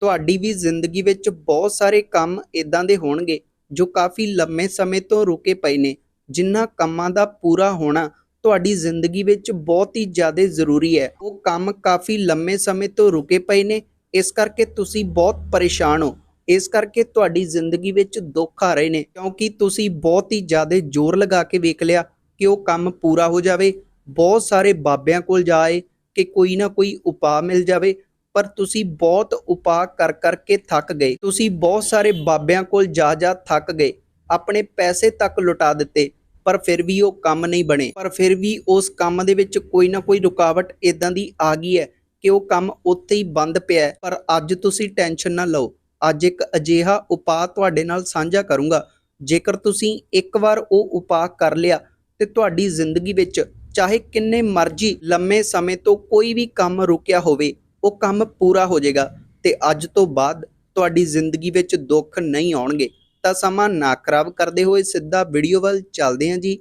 ਤੁਹਾਡੀ ਵੀ ਜ਼ਿੰਦਗੀ ਵਿੱਚ ਬਹੁਤ ਸਾਰੇ ਕੰਮ ਇਦਾਂ ਦੇ ਹੋਣਗੇ ਜੋ ਕਾਫੀ ਲੰਮੇ ਸਮੇਂ ਤੋਂ ਰੁਕੇ ਪਏ ਨੇ। ਜਿਨ੍ਹਾਂ ਕੰਮਾਂ ਦਾ ਪੂਰਾ ਹੋਣਾ ਤੁਹਾਡੀ ਜ਼ਿੰਦਗੀ ਵਿੱਚ ਬਹੁਤ ਹੀ ਜ਼ਿਆਦਾ ਜ਼ਰੂਰੀ ਹੈ। ਉਹ ਕੰਮ ਕਾਫੀ ਲੰਮੇ ਸਮੇਂ ਤੋਂ ਰੁਕੇ ਪਏ ਨੇ। ਇਸ ਕਰਕੇ ਤੁਸੀਂ ਬਹੁਤ ਪਰੇਸ਼ਾਨ ਹੋ। ਇਸ ਕਰਕੇ ਤੁਹਾਡੀ ਜ਼ਿੰਦਗੀ ਵਿੱਚ ਦੁੱਖ ਆ ਰਹੇ ਨੇ। ਕਿਉਂਕਿ ਤੁਸੀਂ ਬਹੁਤ ਹੀ ਜ਼ਿਆਦਾ ਜ਼ੋਰ ਲਗਾ ਕੇ ਵੇਖ ਲਿਆ ਕਿ ਉਹ ਕੰਮ ਪੂਰਾ ਹੋ ਜਾਵੇ। ਬਹੁਤ ਸਾਰੇ ਬਾਬਿਆਂ ਕੋਲ ਜਾਏ ਕਿ ਕੋਈ ਨਾ ਕੋਈ ਉਪਾਅ ਮਿਲ ਜਾਵੇ। ਪਰ ਤੁਸੀਂ ਬਹੁਤ ਉਪਾਅ ਕਰ ਕਰਕੇ ਥੱਕ ਗਏ। ਤੁਸੀਂ ਬਹੁਤ ਸਾਰੇ ਬਾਬਿਆਂ ਕੋਲ ਜਾ ਜਾ ਥੱਕ ਗਏ। ਆਪਣੇ ਪੈਸੇ ਤੱਕ ਲੁਟਾ ਦਿੱਤੇ, ਪਰ ਫਿਰ ਵੀ ਉਹ ਕੰਮ ਨਹੀਂ ਬਣੇ। ਪਰ ਫਿਰ ਵੀ ਉਸ ਕੰਮ ਦੇ ਵਿੱਚ ਕੋਈ ਨਾ ਕੋਈ ਰੁਕਾਵਟ ਇਦਾਂ ਦੀ ਆ ਗਈ ਹੈ ਕਿ ਉਹ ਕੰਮ ਉੱਥੇ ਹੀ ਬੰਦ ਪਿਆ ਪਰ ਅੱਜ ਤੁਸੀਂ ਟੈਨਸ਼ਨ ਨਾ ਲਓ। ਅੱਜ ਇੱਕ ਅਜਿਹਾ ਉਪਾਅ ਤੁਹਾਡੇ ਨਾਲ ਸਾਂਝਾ ਕਰੂੰਗਾ। ਜੇਕਰ ਤੁਸੀਂ ਇੱਕ ਵਾਰ ਉਹ ਉਪਾਅ ਕਰ ਲਿਆ ਤੇ ਤੁਹਾਡੀ ਜ਼ਿੰਦਗੀ ਵਿੱਚ ਚਾਹੇ ਕਿੰਨੇ ਮਰਜ਼ੀ ਲੰਮੇ ਸਮੇਂ ਤੋਂ ਕੋਈ ਵੀ ਕੰਮ ਰੁਕਿਆ ਹੋਵੇ ਉਹ ਕੰਮ ਪੂਰਾ ਹੋ ਜਾਏਗਾ ਤੇ ਅੱਜ ਤੋਂ ਬਾਅਦ ਤੁਹਾਡੀ ਜ਼ਿੰਦਗੀ ਵਿੱਚ ਦੁੱਖ ਨਹੀਂ ਆਉਣਗੇ। ਤਾਂ ਸਮਾਂ ਨਾ ਖਰਾਬ ਕਰਦੇ ਹੋਏ ਸਿੱਧਾ ਵੀਡੀਓ ਵੱਲ ਚੱਲਦੇ ਹਾਂ ਜੀ।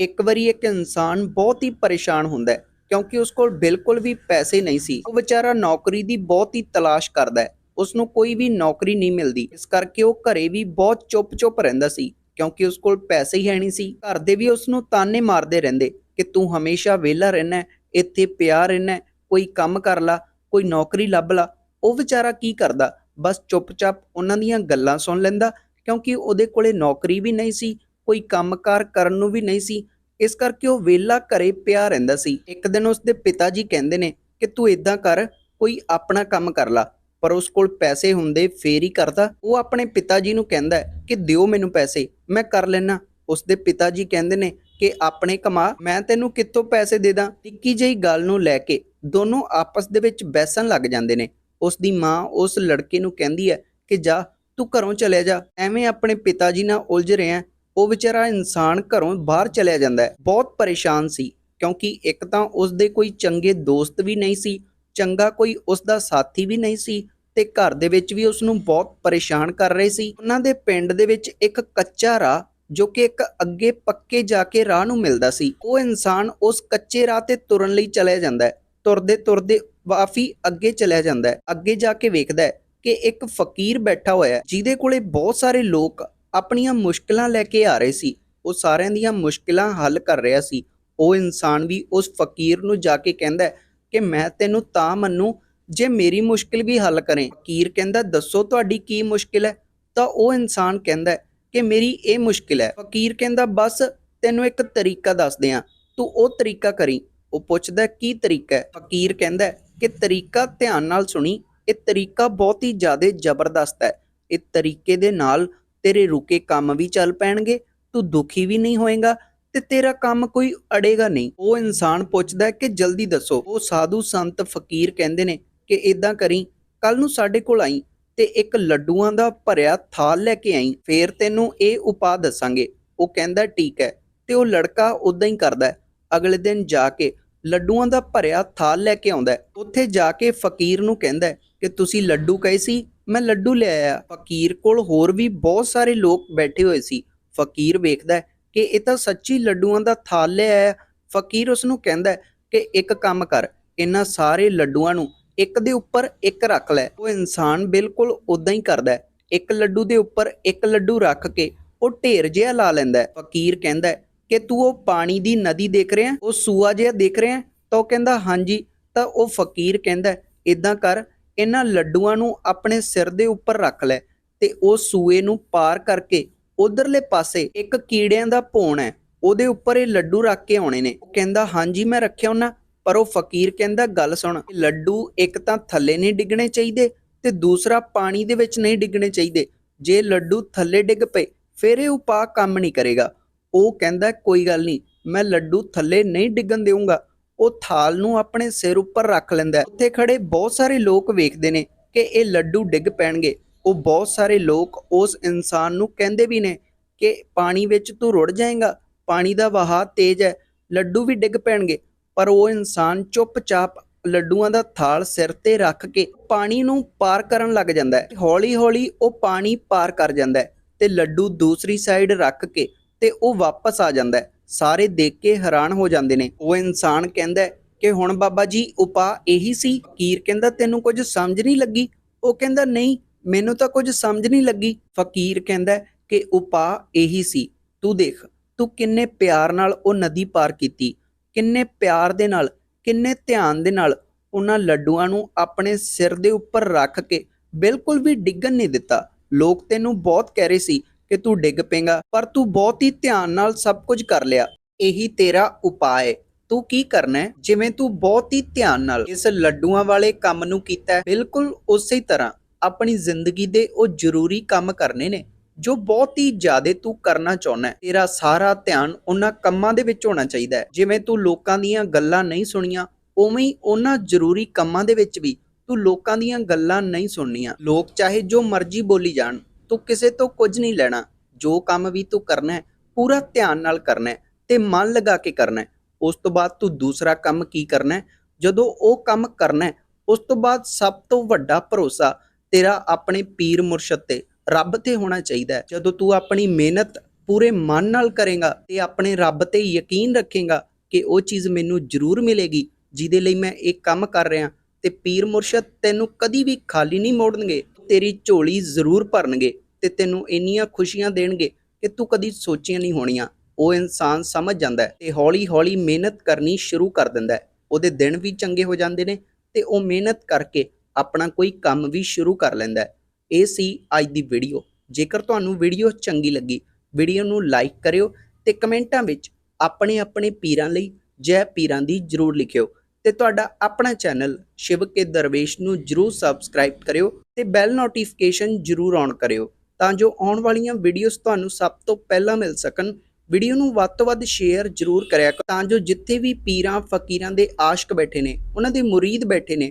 ਇੱਕ ਵਾਰੀ ਇੱਕ ਇਨਸਾਨ ਬਹੁਤ ਹੀ ਪਰੇਸ਼ਾਨ ਹੁੰਦਾ ਹੈ, ਕਿਉਂਕਿ ਉਸ ਕੋਲ ਬਿਲਕੁਲ ਵੀ ਪੈਸੇ ਨਹੀਂ ਸੀ। ਉਹ ਵਿਚਾਰਾ ਨੌਕਰੀ ਦੀ ਬਹੁਤ ਹੀ ਤਲਾਸ਼ ਕਰਦਾ ਹੈ। ਉਸ ਨੂੰ ਕੋਈ ਵੀ ਨੌਕਰੀ ਨਹੀਂ ਮਿਲਦੀ। ਇਸ ਕਰਕੇ ਉਹ ਘਰੇ ਵੀ ਬਹੁਤ ਚੁੱਪ-ਚੁੱਪ ਰਹਿੰਦਾ ਸੀ। ਕਿਉਂਕਿ ਉਸ ਕੋਲ ਪੈਸੇ ਹੀ ਹੈ ਨਹੀਂ ਸੀ। ਘਰ ਦੇ ਵੀ ਉਸ ਨੂੰ ਤਾਨੇ ਮਾਰਦੇ ਰਹਿੰਦੇ ਕਿ ਤੂੰ ਹਮੇਸ਼ਾ ਵਿਹਲਾ ਰਹਿਣਾ ਇੱਥੇ ਪਿਆ ਰਹਿਣਾ ਕੋਈ ਕੰਮ ਕਰ ਲਾ, ਕੋਈ ਨੌਕਰੀ ਲੱਭ ਲਾ। ਉਹ ਵਿਚਾਰਾ ਕੀ ਕਰਦਾ? ਬਸ ਚੁੱਪਚਾਪ ਉਹਨਾਂ ਦੀਆਂ ਗੱਲਾਂ ਸੁਣ ਲੈਂਦਾ ਕਿਉਂਕਿ ਉਹਦੇ ਕੋਲੇ ਨੌਕਰੀ ਵੀ ਨਹੀਂ ਸੀ, ਕੋਈ ਕੰਮਕਾਰ ਕਰਨ ਨੂੰ ਵੀ ਨਹੀਂ ਸੀ। ਇਸ ਕਰਕੇ ਉਹ ਵਿਹਲਾ ਘਰੇ ਪਿਆ ਰਹਿੰਦਾ ਸੀ। ਇੱਕ ਦਿਨ ਉਸਦੇ ਪਿਤਾ ਜੀ ਕਹਿੰਦੇ ਨੇ ਕਿ ਤੂੰ ਇਦਾਂ ਕਰ, ਕੋਈ ਆਪਣਾ ਕੰਮ ਕਰ ਲਾ। ਪਰ ਉਸ ਕੋਲ ਪੈਸੇ ਹੁੰਦੇ ਫੇਰ ਹੀ ਕਰਦਾ। ਉਹ ਆਪਣੇ ਪਿਤਾ ਜੀ ਨੂੰ ਕਹਿੰਦਾ ਕਿ ਦਿਓ ਮੈਨੂੰ ਪੈਸੇ, ਮੈਂ ਕਰ ਲੈਣਾ ਉਸਦੇ ਪਿਤਾ ਜੀ ਕਹਿੰਦੇ ਨੇ ਕਿ ਆਪਣੇ ਕਮਾ, ਮੈਂ ਤੈਨੂੰ ਕਿੱਥੋਂ ਪੈਸੇ ਦੇ ਦਾਂ? ਟਿੱਕੀ ਜਿਹੀ ਗੱਲ ਨੂੰ ਲੈ ਕੇ ਦੋਨੋਂ ਆਪਸ ਦੇ ਵਿੱਚ ਬੈਸਣ ਲੱਗ ਜਾਂਦੇ ਨੇ। ਉਸ ਦੀ ਮਾਂ ਉਸ ਲੜਕੇ ਨੂੰ ਕਹਿੰਦੀ ਹੈ ਕਿ ਜਾ, ਤੂੰ ਘਰੋਂ ਚਲੇ ਜਾ। ਐਵੇਂ ਆਪਣੇ ਪਿਤਾ ਜੀ ਨਾਲ ਉਲਝ ਰਿਹਾ ਉਹ ਵਿਚਾਰਾ ਇਨਸਾਨ ਘਰੋਂ ਬਾਹਰ ਚਲਿਆ ਜਾਂਦਾ ਹੈ। ਬਹੁਤ ਪਰੇਸ਼ਾਨ ਸੀ, ਕਿਉਂਕਿ ਇੱਕ ਤਾਂ ਉਸ ਦੇ ਕੋਈ ਚੰਗੇ ਦੋਸਤ ਵੀ ਨਹੀਂ ਸੀ ਚੰਗਾ ਕੋਈ ਉਸ ਦਾ ਸਾਥੀ ਵੀ ਨਹੀਂ ਸੀ ਤੇ ਘਰ ਦੇ ਵਿੱਚ ਵੀ ਉਸ ਨੂੰ ਬਹੁਤ ਪਰੇਸ਼ਾਨ ਕਰ ਰਹੇ ਸੀ। ਉਹਨਾਂ ਦੇ ਪਿੰਡ ਦੇ ਵਿੱਚ ਇੱਕ ਕੱਚਾ ਰਾਹ ਜੋ ਕਿ ਇੱਕ ਅੱਗੇ ਪੱਕੇ ਜਾ ਕੇ ਰਾਹ ਨੂੰ ਮਿਲਦਾ ਸੀ। ਉਹ ਇਨਸਾਨ ਉਸ ਕੱਚੇ ਰਾਹ ਤੇ ਤੁਰਨ ਲਈ ਚਲਿਆ ਜਾਂਦਾ ਹੈ। ਤੁਰਦੇ ਤੁਰਦੇ ਕਾਫੀ ਅੱਗੇ ਚਲਿਆ ਜਾਂਦਾ ਹੈ। ਅੱਗੇ ਜਾ ਕੇ ਵੇਖਦਾ ਹੈ ਕਿ ਇੱਕ ਫਕੀਰ ਬੈਠਾ ਹੋਇਆ ਹੈ, ਜਿਹਦੇ ਕੋਲੇ ਬਹੁਤ ਸਾਰੇ ਲੋਕ ਆਪਣੀਆਂ ਮੁਸ਼ਕਲਾਂ ਲੈ ਕੇ ਆ ਰਹੇ ਸੀ। ਉਹ ਸਾਰਿਆਂ ਦੀਆਂ ਮੁਸ਼ਕਲਾਂ ਹੱਲ ਕਰ ਰਿਹਾ ਸੀ। ਉਹ ਇਨਸਾਨ ਵੀ ਉਸ ਫਕੀਰ ਨੂੰ ਜਾ ਕੇ ਕਹਿੰਦਾ ਹੈ ਕਿ ਮੈਂ ਤੈਨੂੰ ਤਾਂ ਮੰਨੂ, ਜੇ ਮੇਰੀ ਮੁਸ਼ਕਿਲ ਵੀ ਹੱਲ ਕਰੇ। ਫਕੀਰ ਕਹਿੰਦਾ, ਦੱਸੋ ਤੁਹਾਡੀ ਕੀ ਮੁਸ਼ਕਿਲ ਹੈ? ਤਾਂ ਉਹ ਇਨਸਾਨ ਕਹਿੰਦਾ ਕਿ ਮੇਰੀ ਇਹ ਮੁਸ਼ਕਿਲ ਹੈ। ਫਕੀਰ ਕਹਿੰਦਾ, ਬਸ, ਤੈਨੂੰ ਇੱਕ ਤਰੀਕਾ ਦੱਸਦੇ ਆ ਤੂੰ ਉਹ ਤਰੀਕਾ ਕਰੀ। ਉਹ ਪੁੱਛਦਾ, ਕੀ ਤਰੀਕਾ ਹੈ? ਫਕੀਰ ਕਹਿੰਦਾ, ਕਿ ਤਰੀਕਾ ਧਿਆਨ ਨਾਲ ਸੁਣੀ। ਇਹ ਤਰੀਕਾ ਬਹੁਤ ਹੀ ਜ਼ਿਆਦਾ ਜ਼ਬਰਦਸਤ ਹੈ। ਇਹ ਤਰੀਕੇ ਦੇ ਨਾਲ ਤੇਰੇ ਰੁਕੇ ਕੰਮ ਵੀ ਚੱਲ ਪੈਣਗੇ। ਤੂੰ ਦੁਖੀ ਵੀ ਨਹੀਂ ਹੋਏਗਾ। ਤੇ ਤੇਰਾ ਕੰਮ ਕੋਈ ਅੜੇਗਾ ਨਹੀਂ। ਉਹ ਇਨਸਾਨ ਪੁੱਛਦਾ ਕਿ ਜਲਦੀ ਦੱਸੋ। ਉਹ ਸਾਧੂ ਸੰਤ ਫਕੀਰ ਕਹਿੰਦੇ ਨੇ ਕਿ ਇਦਾਂ ਕਰੀ ਕੱਲ ਨੂੰ ਸਾਡੇ ਕੋਲ ਆਈ ਤੇ ਇੱਕ ਲੱਡੂਆਂ ਦਾ ਭਰਿਆ ਥਾਲ ਲੈ ਕੇ ਆਈ, ਫੇਰ ਤੈਨੂੰ ਇਹ ਉਪਾਅ ਦੱਸਾਂਗੇ। ਉਹ ਕਹਿੰਦਾ ਠੀਕ ਹੈ ਤੇ ਉਹ ਲੜਕਾ ਉਦਾਂ ਹੀ ਕਰਦਾ ਅਗਲੇ ਦਿਨ ਜਾ ਕੇ ਲੱਡੂਆਂ ਦਾ ਭਰਿਆ ਥਾਲ ਲੈ ਕੇ ਆਉਂਦਾ ਉੱਥੇ ਜਾ ਕੇ ਫਕੀਰ ਨੂੰ ਕਹਿੰਦਾ ਕਿ ਤੁਸੀਂ ਲੱਡੂ ਕਹੇ ਸੀ? ਮੈਂ ਲੱਡੂ ਲੈ ਆਇਆ। ਫਕੀਰ ਕੋਲ ਹੋਰ ਵੀ ਬਹੁਤ ਸਾਰੇ ਲੋਕ ਬੈਠੇ ਹੋਏ ਸੀ। ਫਕੀਰ ਵੇਖਦਾ ਕਿ ਇਹ ਤਾਂ ਸੱਚੀ ਲੱਡੂਆਂ ਦਾ ਥਾਲ ਲੈ ਫਕੀਰ ਉਸ ਨੂੰ ਕਹਿੰਦਾ ਕਿ ਇੱਕ ਕੰਮ ਕਰ, ਇਹਨਾਂ ਸਾਰੇ ਲੱਡੂਆਂ ਨੂੰ ਇੱਕ ਦੇ ਉੱਪਰ ਇੱਕ ਰੱਖ ਲੈ। ਉਹ ਇਨਸਾਨ ਬਿਲਕੁਲ ਉਦਾਂ ਹੀ ਕਰਦਾ ਹੈ। ਇੱਕ ਲੱਡੂ ਦੇ ਉੱਪਰ ਇੱਕ ਲੱਡੂ ਰੱਖ ਕੇ ਉਹ ਢੇਰ ਜਿਹਾ ਲਾ ਲੈਂਦਾ ਫਕੀਰ ਕਹਿੰਦਾ ਕਿ ਤੂੰ ਉਹ ਪਾਣੀ ਦੀ ਨਦੀ ਦੇਖ ਰਿਹਾ ਉਹ ਸੂਆ ਜਿਹਾ ਦੇਖ ਰਿਹਾ ਤਾਂ ਉਹ ਕਹਿੰਦਾ, ਹਾਂਜੀ। ਤਾਂ ਉਹ ਫਕੀਰ ਕਹਿੰਦਾ ਇਦਾਂ ਕਰ, ਇਹਨਾਂ ਲੱਡੂਆਂ ਨੂੰ ਆਪਣੇ ਸਿਰ ਦੇ ਉੱਪਰ ਰੱਖ ਲੈ ਤੇ ਉਹ ਸੂਏ ਨੂੰ ਪਾਰ ਕਰਕੇ ਉਧਰਲੇ ਪਾਸੇ ਇੱਕ ਕੀੜਿਆਂ ਦਾ ਭੋਣ ਹੈ, ਉਹਦੇ ਉੱਪਰ ਇਹ ਲੱਡੂ ਰੱਖ ਕੇ ਆਉਣੇ ਨੇ। ਉਹ ਕਹਿੰਦਾ, ਹਾਂਜੀ, ਮੈਂ ਰੱਖਿਆ ਉਹਨਾਂ ਪਰ ਉਹ ਫਕੀਰ ਕਹਿੰਦਾ, ਗੱਲ ਸੁਣ, ਲੱਡੂ ਇੱਕ ਤਾਂ ਥੱਲੇ ਨਹੀਂ ਡਿੱਗਣੇ ਚਾਹੀਦੇ ਤੇ ਦੂਸਰਾ ਪਾਣੀ ਦੇ ਵਿੱਚ ਨਹੀਂ ਡਿੱਗਣੇ ਚਾਹੀਦੇ। ਜੇ ਲੱਡੂ ਥੱਲੇ ਡਿੱਗ ਪਏ, ਫਿਰ ਇਹ ਉਪਾਅ ਕੰਮ ਨਹੀਂ ਕਰੇਗਾ। ਉਹ ਕਹਿੰਦਾ, ਕੋਈ ਗੱਲ ਨਹੀਂ, ਮੈਂ ਲੱਡੂ ਥੱਲੇ ਨਹੀਂ ਡਿੱਗਣ ਦੇਵਾਂਗਾ ਉਹ ਥਾਲ ਨੂੰ ਆਪਣੇ ਸਿਰ ਉੱਪਰ ਰੱਖ ਲੈਂਦਾ ਉੱਥੇ ਖੜੇ ਬਹੁਤ ਸਾਰੇ ਲੋਕ ਵੇਖਦੇ ਨੇ ਕਿ ਇਹ ਲੱਡੂ ਡਿੱਗ ਪੈਣਗੇ। ਉਹ ਬਹੁਤ ਸਾਰੇ ਲੋਕ ਉਸ ਇਨਸਾਨ ਨੂੰ ਕਹਿੰਦੇ ਵੀ ਨੇ ਕਿ ਪਾਣੀ ਵਿੱਚ ਤੂੰ ਰੁੜ ਜਾਏਗਾ, ਪਾਣੀ ਦਾ ਵਹਾਅ ਤੇਜ਼ ਹੈ, ਲੱਡੂ ਵੀ ਡਿੱਗ ਪੈਣਗੇ। ਪਰ ਉਹ ਇਨਸਾਨ ਚੁੱਪਚਾਪ ਲੱਡੂਆਂ ਦਾ ਥਾਲ ਸਿਰ ਤੇ ਰੱਖ ਕੇ ਪਾਣੀ ਨੂੰ ਪਾਰ ਕਰਨ ਲੱਗ ਜਾਂਦਾ ਹੈ। ਹੌਲੀ-ਹੌਲੀ ਉਹ ਪਾਣੀ ਪਾਰ ਕਰ ਜਾਂਦਾ ਹੈ ਤੇ ਲੱਡੂ ਦੂਸਰੀ ਸਾਈਡ ਰੱਖ ਕੇ ਤੇ ਉਹ ਵਾਪਸ ਆ ਜਾਂਦਾ ਹੈ। ਸਾਰੇ ਦੇਖ ਕੇ ਹੈਰਾਨ ਹੋ ਜਾਂਦੇ ਨੇ। ਉਹ ਇਨਸਾਨ ਕਹਿੰਦਾ ਕਿ ਹੁਣ ਬਾਬਾ ਜੀ, ਉਪਾਅ ਇਹੀ ਸੀ। ਕੀਰ ਕਹਿੰਦਾ, ਤੈਨੂੰ ਕੁਝ ਸਮਝ ਨਹੀਂ ਲੱਗੀ? ਉਹ ਕਹਿੰਦਾ, ਨਹੀਂ ਮੈਨੂੰ ਤਾਂ ਕੁਝ ਸਮਝ ਨਹੀਂ ਲੱਗੀ। ਫਕੀਰ ਕਹਿੰਦਾ ਕਿ ਉਪਾਅ ਇਹੀ ਸੀ, ਤੂੰ ਦੇਖ, ਤੂੰ ਕਿੰਨੇ ਪਿਆਰ ਨਾਲ ਉਹ ਨਦੀ ਪਾਰ ਕੀਤੀ, ਕਿੰਨੇ ਪਿਆਰ ਦੇ ਨਾਲ, ਕਿੰਨੇ ਧਿਆਨ ਦੇ ਨਾਲ ਉਹਨਾਂ ਲੱਡੂਆਂ ਨੂੰ ਆਪਣੇ ਸਿਰ ਦੇ ਉੱਪਰ ਰੱਖ ਕੇ ਬਿਲਕੁਲ ਵੀ ਡਿੱਗਣ ਨਹੀਂ ਦਿੱਤਾ। ਲੋਕ ਤੈਨੂੰ ਬਹੁਤ ਕਹਿ ਰਹੇ ਸੀ ਕਿ ਤੂੰ ਡਿੱਗ ਪੇਗਾ ਪਰ ਤੂੰ ਬਹੁਤ ਹੀ ਧਿਆਨ ਨਾਲ ਸਭ ਕੁਝ ਕਰ ਲਿਆ। ਇਹੀ ਤੇਰਾ ਉਪਾਅ ਹੈ। ਤੂੰ ਕੀ ਕਰਨਾ ਹੈ? ਜਿਵੇਂ ਤੂੰ ਬਹੁਤ ਹੀ ਧਿਆਨ ਨਾਲ ਇਸ ਲੱਡੂਆਂ ਵਾਲੇ ਕੰਮ ਨੂੰ ਕੀਤਾ ਬਿਲਕੁਲ ਉਸੇ ਤਰ੍ਹਾਂ। ਆਪਣੀ ਜ਼ਿੰਦਗੀ ਦੇ ਉਹ ਜ਼ਰੂਰੀ ਕੰਮ ਕਰਨੇ ਨੇ, ਜੋ ਬਹੁਤ ਹੀ ਜ਼ਿਆਦਾ ਤੂੰ ਕਰਨਾ ਚਾਹੁੰਦਾ ਤੇਰਾ ਸਾਰਾ ਧਿਆਨ ਉਹਨਾਂ ਕੰਮਾਂ ਦੇ ਵਿੱਚ ਹੋਣਾ ਚਾਹੀਦਾ ਹੈ। ਜਿਵੇਂ ਤੂੰ ਲੋਕਾਂ ਦੀਆਂ ਗੱਲਾਂ ਨਹੀਂ ਸੁਣੀਆਂ, ਉਵੇਂ ਹੀ ਉਹਨਾਂ ਜ਼ਰੂਰੀ ਕੰਮਾਂ ਦੇ ਵਿੱਚ ਵੀ ਤੂੰ ਲੋਕਾਂ ਦੀਆਂ ਗੱਲਾਂ ਨਹੀਂ ਸੁਣਨੀਆਂ। ਲੋਕ ਚਾਹੇ ਜੋ ਮਰਜ਼ੀ ਬੋਲੀ ਜਾਣ, ਤੂੰ ਕਿਸੇ ਤੋਂ ਕੁਝ ਨਹੀਂ ਲੈਣਾ। ਜੋ ਕੰਮ ਵੀ ਤੂੰ ਕਰਨਾ ਹੈ, ਪੂਰਾ ਧਿਆਨ ਨਾਲ ਕਰਨਾ ਹੈ ਤੇ ਮਨ ਲਗਾ ਕੇ ਕਰਨਾ ਹੈ। ਉਸ ਤੋਂ ਬਾਅਦ ਤੂੰ ਦੂਸਰਾ ਕੰਮ ਕੀ ਕਰਨਾ ਹੈ? ਜਦੋਂ ਉਹ ਕੰਮ ਕਰਨਾ ਹੈ, ਉਸ ਤੋਂ ਬਾਅਦ ਸਭ ਤੋਂ ਵੱਡਾ ਭਰੋਸਾ ਤੇਰਾ ਆਪਣੇ ਪੀਰ ਮੁਰਸ਼ਦ ਤੇ ਰੱਬ ਤੇ ਹੋਣਾ ਚਾਹੀਦਾ ਹੈ। ਜਦੋਂ ਤੂੰ ਆਪਣੀ ਮਿਹਨਤ ਪੂਰੇ ਮਨ ਨਾਲ ਕਰੇਗਾ ਤੇ ਆਪਣੇ ਰੱਬ ਤੇ ਯਕੀਨ ਰੱਖੇਗਾ ਕਿ ਉਹ ਚੀਜ਼ ਮੈਨੂੰ ਜ਼ਰੂਰ ਮਿਲੇਗੀ, ਜਿਹਦੇ ਲਈ ਮੈਂ ਇਹ ਕੰਮ ਕਰ ਰਿਹਾ ਤੇ ਪੀਰ ਮੁਰਸ਼ਦ ਤੈਨੂੰ ਕਦੀ ਵੀ ਖਾਲੀ ਨਹੀਂ ਮੋੜਨਗੇ। ਤੇਰੀ ਝੋਲੀ ਜ਼ਰੂਰ ਭਰਨਗੇ ਤੇ ਤੈਨੂੰ ਇੰਨੀਆਂ ਖੁਸ਼ੀਆਂ ਦੇਣਗੇ ਕਿ ਤੂੰ ਕਦੀ ਸੋਚੀਆਂ ਨਹੀਂ ਹੋਣੀਆਂ। ਉਹ ਇਨਸਾਨ ਸਮਝ ਜਾਂਦਾ ਹੈ ਤੇ ਹੌਲੀ-ਹੌਲੀ ਮਿਹਨਤ ਕਰਨੀ ਸ਼ੁਰੂ ਕਰ ਦਿੰਦਾ ਹੈ। ਉਹਦੇ ਦਿਨ ਵੀ ਚੰਗੇ ਹੋ ਜਾਂਦੇ ਨੇ ਤੇ ਉਹ ਮਿਹਨਤ ਕਰਕੇ ਆਪਣਾ ਕੋਈ ਕੰਮ ਵੀ ਸ਼ੁਰੂ ਕਰ ਲੈਂਦਾ ਹੈ। ਇਹ ਸੀ ਅੱਜ ਦੀ ਵੀਡੀਓ ਜੇਕਰ ਤੁਹਾਨੂੰ ਵੀਡੀਓ ਚੰਗੀ ਲੱਗੀ ਵੀਡੀਓ ਨੂੰ ਲਾਈਕ ਕਰਿਓ ਤੇ ਕਮੈਂਟਾਂ ਵਿੱਚ ਆਪਣੇ ਆਪਣੇ ਪੀਰਾਂ ਲਈ ਜੈ ਪੀਰਾਂ ਦੀ ਜਰੂਰ ਲਿਖਿਓ ਤੇ ਤੁਹਾਡਾ ਆਪਣਾ ਚੈਨਲ ਸ਼ਿਵ ਕੇ ਦਰਵੇਸ਼ ਨੂੰ ਜਰੂਰ ਸਬਸਕ੍ਰਾਈਬ ਕਰਿਓ ਤੇ ਬੈਲ ਨੋਟੀਫਿਕੇਸ਼ਨ ਜਰੂਰ ਔਨ ਕਰਿਓ ਤਾਂ ਜੋ ਆਉਣ ਵਾਲੀਆਂ ਵੀਡੀਓਜ਼ ਤੁਹਾਨੂੰ ਸਭ ਤੋਂ ਪਹਿਲਾਂ ਮਿਲ ਸਕਣ। ਵੀਡੀਓ ਨੂੰ ਵੱਧ ਤੋਂ ਵੱਧ ਸ਼ੇਅਰ ਜਰੂਰ ਕਰਿਆ ਕਰੋ ਤਾਂ ਜੋ ਜਿੱਥੇ ਵੀ ਪੀਰਾਂ, ਫਕੀਰਾਂ ਦੇ ਆਸ਼ਕ ਬੈਠੇ ਨੇ, ਉਹਨਾਂ ਦੇ ਮੁਰੀਦ ਬੈਠੇ ਨੇ